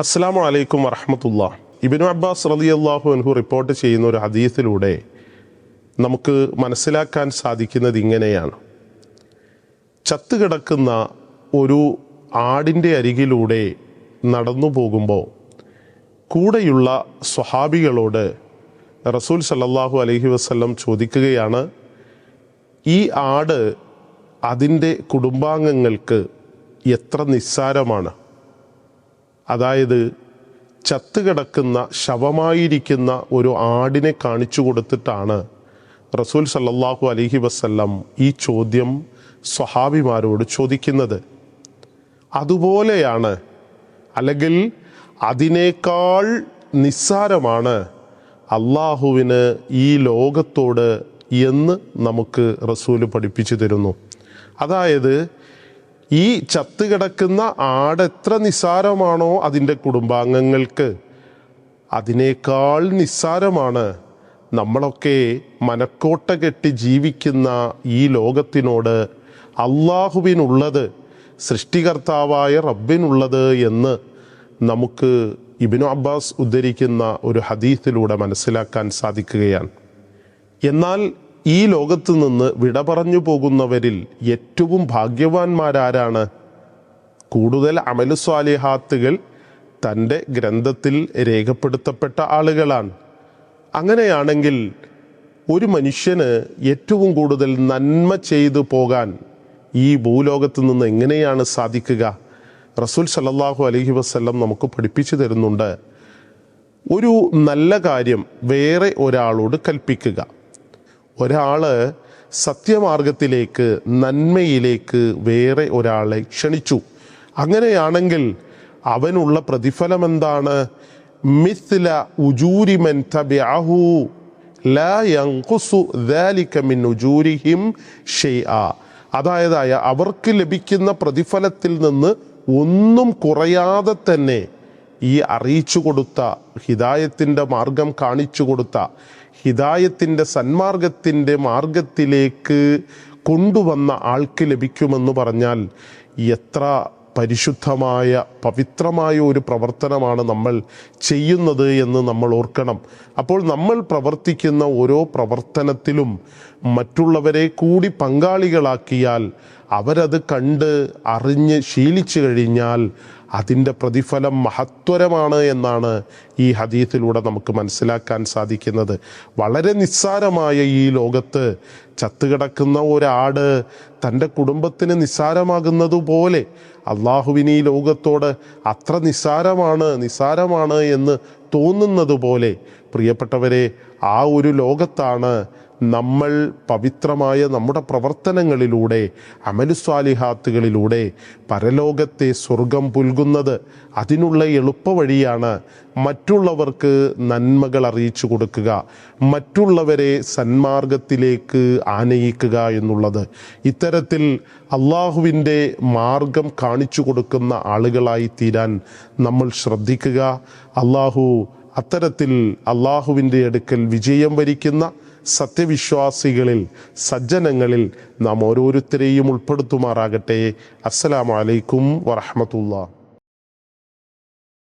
അസ്സാം വലൈക്കും വറഹമത്തുള്ള. ഇബിനു അബ്ബാസ് റലി അള്ളാഹു അൻഹു റിപ്പോർട്ട് ചെയ്യുന്ന ഒരു ഹദീസിലൂടെ നമുക്ക് മനസ്സിലാക്കാൻ സാധിക്കുന്നത് ഇങ്ങനെയാണ്. ചത്തുകിടക്കുന്ന ഒരു ആടിന്റെ അരികിലൂടെ നടന്നു പോകുമ്പോൾ കൂടെയുള്ള സ്വഹാബികളോട് റസൂൽ സല്ലാഹു അലഹി വസല്ലം ചോദിക്കുകയാണ് ഈ ആട് അതിന്റെ കുടുംബാംഗങ്ങൾക്ക് എത്ര നിസ്സാരമാണ്? അതായത് ചത്തുകിടക്കുന്ന ശവമായിരിക്കുന്ന ഒരു ആടിനെ കാണിച്ചു കൊടുത്തിട്ടാണ് റസൂൽ സല്ലാഹു അലഹി വസല്ലം ഈ ചോദ്യം സ്വഹാബിമാരോട് ചോദിക്കുന്നത്. അതുപോലെയാണ് അല്ലെങ്കിൽ അതിനേക്കാൾ നിസ്സാരമാണ് അള്ളാഹുവിന് ഈ ലോകത്തോട് എന്ന് നമുക്ക് റസൂൽ പഠിപ്പിച്ചു തരുന്നു. അതായത് ഈ ചത്തുകിടക്കുന്ന ആട് എത്ര നിസ്സാരമാണോ അതിന്റെ കുടുംബാംഗങ്ങൾക്ക്. അതിനേക്കാൾ നിസ്സാരമാണ് നമ്മളൊക്കെ മനക്കോട്ട കെട്ടി ജീവിക്കുന്ന ഈ ലോകത്തിനോട് അള്ളാഹുവിനുള്ളത് സൃഷ്ടികർത്താവായ റബ്ബിനുള്ളത് എന്ന് നമുക്ക് ഇബിനു അബ്ബാസ് ഉദ്ധരിക്കുന്ന ഒരു ഹദീസിലൂടെ മനസ്സിലാക്കാൻ സാധിക്കുകയാണ്. എന്നാൽ ഈ ലോകത്ത് നിന്ന് വിട പറഞ്ഞു പോകുന്നവരിൽ ഏറ്റവും ഭാഗ്യവാന്മാരാരാണ് കൂടുതൽ അമലുസ്വാലിഹാത്തുകൾ തന്റെ ഗ്രന്ഥത്തിൽ രേഖപ്പെടുത്തപ്പെട്ട ആളുകളാണ്. അങ്ങനെയാണെങ്കിൽ ഒരു മനുഷ്യന് ഏറ്റവും കൂടുതൽ നന്മ ചെയ്തു പോകാൻ ഈ ഭൂലോകത്ത് നിന്ന് എങ്ങനെയാണ് സാധിക്കുക? റസൂൽ സല്ലാഹു അലഹി വസല്ലം നമുക്ക് പഠിപ്പിച്ചു തരുന്നുണ്ട്. ഒരു നല്ല കാര്യം വേറെ ഒരാളോട് കൽപ്പിക്കുക. ഒരാൾ സത്യമാർഗത്തിലേക്ക് നന്മയിലേക്ക് വേറെ ഒരാളെ ക്ഷണിച്ചു. അങ്ങനെയാണെങ്കിൽ അവനുള്ള പ്രതിഫലം എന്താണ്? മിസ്ല ഉജൂരിമൻ തബ്യാഹു അതായത് അവർക്ക് ലഭിക്കുന്ന പ്രതിഫലത്തിൽ നിന്ന് ഒന്നും കുറയാതെ തന്നെ ഈ അറിയിച്ചു കൊടുത്ത ഹിദായത്തിന്റെ മാർഗം കാണിച്ചു കൊടുത്ത ഹിദായത്തിന്റെ സന്മാർഗത്തിന്റെ മാർഗത്തിലേക്ക് കൊണ്ടുവന്ന ആൾക്ക് ലഭിക്കുമെന്ന് പറഞ്ഞാൽ എത്ര പരിശുദ്ധമായ പവിത്രമായ ഒരു പ്രവർത്തനമാണ് നമ്മൾ ചെയ്യുന്നത് എന്ന് നമ്മൾ ഓർക്കണം. അപ്പോൾ നമ്മൾ പ്രവർത്തിക്കുന്ന ഓരോ പ്രവർത്തനത്തിലും മറ്റുള്ളവരെ കൂടി പങ്കാളികളാക്കിയാൽ അവരത് കണ്ട് അറിഞ്ഞ് ശീലിച്ചു കഴിഞ്ഞാൽ അതിന്റെ പ്രതിഫലം മഹത്വരമാണ് എന്നാണ് ഈ ഹദീത്തിലൂടെ നമുക്ക് മനസ്സിലാക്കാൻ സാധിക്കുന്നത്. വളരെ നിസ്സാരമായ ഈ ലോകത്ത് ചത്തുകിടക്കുന്ന ഒരാട് തന്റെ കുടുംബത്തിന് നിസ്സാരമാകുന്നത് പോലെ അള്ളാഹുവിന് ഈ ലോകത്തോട് അത്ര നിസ്സാരമാണ് നിസ്സാരമാണ് എന്ന് തോന്നുന്നത് പോലെ പ്രിയപ്പെട്ടവരെ ആ ഒരു ലോകത്താണ് നമ്മൾ പവിത്രമായ നമ്മുടെ പ്രവർത്തനങ്ങളിലൂടെ അമലുസ്വാലിഹാത്തുകളിലൂടെ പരലോകത്തെ സ്വർഗം പുൽകുന്നത്. അതിനുള്ള എളുപ്പവഴിയാണ് മറ്റുള്ളവർക്ക് നന്മകൾ അറിയിച്ചു കൊടുക്കുക മറ്റുള്ളവരെ സന്മാർഗത്തിലേക്ക് ആനയിക്കുക എന്നുള്ളത്. ഇത്തരത്തിൽ അള്ളാഹുവിന്റെ മാർഗം കാണിച്ചു കൊടുക്കുന്ന ആളുകളായി തീരാൻ നമ്മൾ ശ്രദ്ധിക്കുക. അള്ളാഹു അത്തരത്തിൽ അള്ളാഹുവിന്റെ അടുക്കൽ വിജയം വരിക്കുന്ന സത്യവിശ്വാസികളിൽ സജ്ജനങ്ങളിൽ നാം ഓരോരുത്തരെയും ഉൾപ്പെടുത്തുമാറാകട്ടെ. അസ്സലാമലൈക്കും വറഹമത്തുള്ള